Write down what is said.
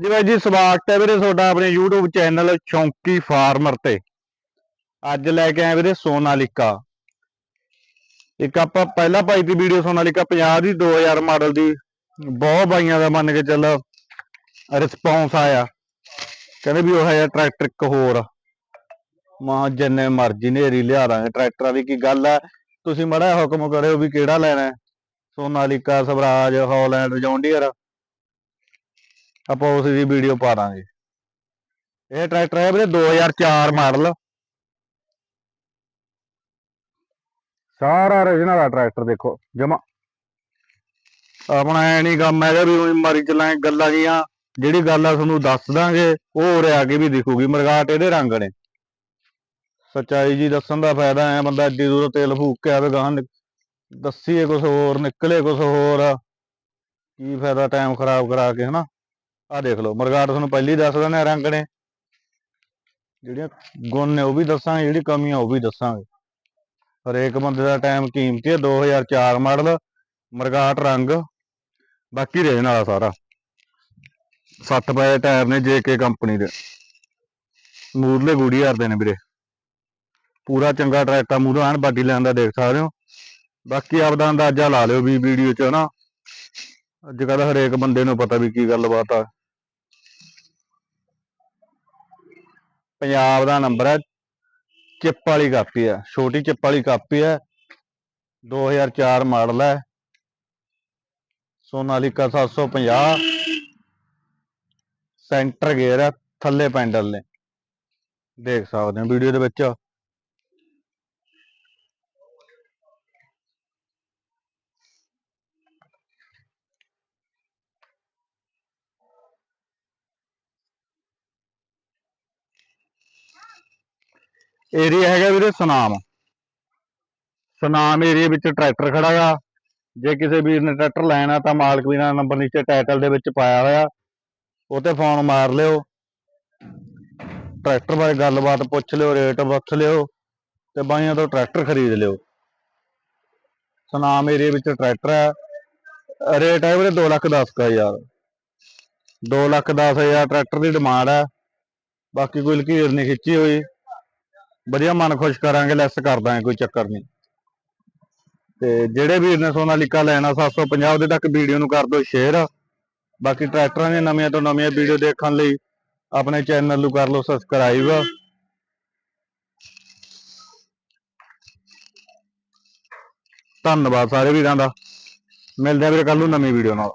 ਜੀ ਜੀ, ਸਵਾਗਤ ਹੈ ਵੀਰੇ ਤੁਹਾਡਾ ਆਪਣੇ YouTube ਚੈਨਲ ਸ਼ੌਂਕੀ ਫਾਰਮਰ ਤੇ। ਅੱਜ ਲੈ ਕੇ ਆਏ ਵੀਰੇ ਸੋਨਾਲੀਕਾ। ਇੱਕ ਆਪਾਂ ਪਹਿਲਾਂ ਪਾਈ ਤੀ ਵੀਡੀਓ ਸੋਨਾਲੀਕਾ 50 ਦੀ 2000 ਮਾਡਲ ਦੀ। ਬਹੁਤ ਬਾਈਆਂ ਦਾ ਮੰਨ ਕੇ ਚੱਲ ਰਿਸਪੌਂਸ ਆਇਆ। ਕਹਿੰਦੇ ਵੀ ਉਹ ਹੈ ਟਰੈਕਟਰ ਇੱਕ ਹੋਰ। ਮਾਂ ਜਿੰਨੇ ਮਰਜ਼ੀ ਨੇਰੀ ਲਿਆ ਦਾਂਗੇ ਟਰੈਕਟਰਾਂ ਦੀ ਕੀ ਗੱਲ ਹੈ? ਤੁਸੀਂ ਮੜਾ ਹੁਕਮ ਕਰਿਓ ਵੀ ਕਿਹੜਾ ਲੈਣਾ ਹੈ? ਸੋਨਾਲੀਕਾ, ਸਵਰਾਜ ਹਾਲੈਂਡ ਜੌਂਡੀਅਰ ਆਪਾਂ ਉਸ ਦੀ ਵੀਡੀਓ ਪਾ ਦਾਂਗੇ। ਇਹ ਟਰੈਕਟਰ ਹੈ ਵੀਰੇ 2004 ਮਾਡਲ ਸਾਰਾ origignal ਆ ਟਰੈਕਟਰ ਦੇਖੋ ਜਮਾ। ਆਪਣਾ ਐ ਨਹੀਂ ਕੰਮ ਹੈਗਾ ਵੀ ਉਹੀ ਮਾਰੀ ਚਲਾਏ ਗੱਲਾਂ ਜੀਆਂ। ਜਿਹੜੀ ਗੱਲ ਆ ਤੁਹਾਨੂੰ ਦੱਸ ਦਾਂਗੇ ਉਹ ਉਰੇ ਆ ਕੇ ਵੀ ਦਿਖੂਗੀ। ਮਰਗਾਟ ਇਹਦੇ ਰੰਗ ਨੇ। ਸੱਚਾਈ ਜੀ ਦੱਸਣ ਦਾ ਫਾਇਦਾ ਐ ਬੰਦਾ ਐਡੀ ਦੂਰੋਂ ਤੇਲ ਫੂਕ ਕੇ ਆਵੇ ਗਾਂ ਦੱਸੀਏ ਕੁਝ ਹੋਰ ਨਿਕਲੇ ਕੁਝ ਹੋਰ। ਕੀ ਫਾਇਦਾ ਟਾਈਮ ਖਰਾਬ ਕਰਾ ਕੇ ਹਨਾ? ਆ ਦੇਖ ਲਓ ਮਰਗਾਟ ਤੁਹਾਨੂੰ ਪਹਿਲੀ ਦੱਸ ਦਿੰਦੇ ਆ, ਰੰਗ ਨੇ। ਜਿਹੜੀਆਂ ਗੁਣ ਨੇ ਉਹ ਵੀ ਦੱਸਾਂਗੇ, ਜਿਹੜੀ ਕਮੀਆਂ ਉਹ ਵੀ ਦੱਸਾਂਗੇ। ਹਰੇਕ ਬੰਦੇ ਦਾ ਟਾਈਮ ਕੀਮਤੀ ਹੈ 2004 ਮਾਡਲ ਮਰਗਾਟ ਰੰਗ, ਬਾਕੀ ਰਹਿਣ ਵਾਲਾ ਸਾਰਾ। 60 ਪਏ ਟਾਇਰ ਨੇ ਜੇਕੇ ਕੰਪਨੀ ਦੇ। ਮੂਰਲੇ ਗੂੜੀ ਦੇ ਨੇ ਵੀਰੇ। ਪੂਰਾ ਚੰਗਾ ਟਰੈਕਟਰ ਮੂਰੋਂ ਐਨ ਬਾਡੀ ਲੈਣ ਦਾ ਦੇਖ ਸਕਦੇ ਹੋ। ਬਾਕੀ ਆਪਦਾ ਅੰਦਾਜ਼ਾ ਲਾ ਲਿਓ ਵੀ ਵੀਡੀਓ 'ਚ ਨਾ ਅੱਜ ਕੱਲ ਹਰੇਕ ਬੰਦੇ ਨੂੰ ਪਤਾ ਵੀ ਕੀ ਗੱਲਬਾਤ ਆ। ਪੰਜਾਬ ਦਾ ਨੰਬਰ ਹੈ, ਚਿੱਪ ਵਾਲੀ ਕਾਪੀ ਹੈ, ਛੋਟੀ ਚਿੱਪ ਵਾਲੀ ਕਾਪੀ ਹੈ। 2004 ਮਾਡਲ ਹੈ। ਸੋਨਾਲੀਕਾ 750 ਸੈਂਟਰ ਗੇਅਰ ਹੈ, ਥੱਲੇ ਪੈਂਡਲ ਨੇ। ਦੇਖ ਸਕਦੇ ਹੋ ਵੀਡੀਓ ਦੇ ਵਿੱਚ। ਏਰੀਆ ਹੈਗਾ ਵੀਰੇ ਸੁਨਾਮ। ਸੁਨਾਮ ਏਰੀਆ ਵਿੱਚ ਟਰੈਕਟਰ ਖੜਾ ਗਾ ਜੇ ਕਿਸੇ ਵੀਰ ਨੇ ਟਰੈਕਟਰ ਲੈਣਾ ਤਾਂ ਮਾਲਕ ਵੀਰਾਂ ਦਾ ਨੰਬਰ ਨੀਚੇ ਟਾਈਟਲ ਦੇ ਵਿੱਚ ਪਾਇਆ ਹੋਇਆ। ਉਹ ਤੇ ਫੋਨ ਮਾਰ ਲਿਓ। ਟਰੈਕਟਰ ਬਾਰੇ ਗੱਲਬਾਤ ਪੁੱਛ ਲਿਓ ਰੇਟ ਪੁੱਛ ਲਿਓ ਤੇ ਬਾਈਆਂ ਤੋਂ ਟਰੈਕਟਰ ਖਰੀਦ ਲਿਓ। ਸੁਨਾਮ ਏਰੀਆ ਵਿੱਚ ਟਰੈਕਟਰ ਹੈ ਰੇਟ ਹੈ ਵੀਰੇ 2 ਲੱਖ 10 ਕਾ ਯਾਰ 2 ਲੱਖ 10 ਹਜ਼ਾਰ ਟਰੈਕਟਰ ਦੀ ਡਿਮਾਂਡ ਹੈ ਬਾਕੀ ਕੋਈ ਲਕੀਰ ਨਹੀਂ ਖਿੱਚੀ ਹੋਈ। ਵਧੀਆ ਮਨ ਖੁਸ਼ ਕਰਾਂਗੇ ਲੈਸ ਕਰ ਦਾਂਗੇ ਕੋਈ ਚੱਕਰ ਨਹੀਂ। ਤੇ ਜਿਹੜੇ ਵੀਰ ਨੇ ਸੋਨਾਲੀਕਾ ਲੈਣਾ 750 ਦੇ ਤੱਕ ਵੀਡੀਓ ਨੂੰ ਕਰ ਦਿਓ ਸ਼ੇਅਰ ਬਾਕੀ ਟਰੈਕਟਰਾਂ ਦੀਆਂ ਨਵੀਆਂ ਤੋਂ ਨਵੀਆਂ ਵੀਡੀਓ ਦੇਖਣ ਲਈ ਆਪਣੇ ਚੈਨਲ ਨੂੰ ਕਰ ਲਓ ਸਬਸਕ੍ਰਾਈਬ ਧੰਨਵਾਦ ਸਾਰੇ ਵੀਰਾਂ ਦਾ। ਮਿਲਦੇ ਆ ਵੀਰੇ ਕੱਲ ਨੂੰ ਨਵੀਂ ਵੀਡੀਓ ਨਾਲ।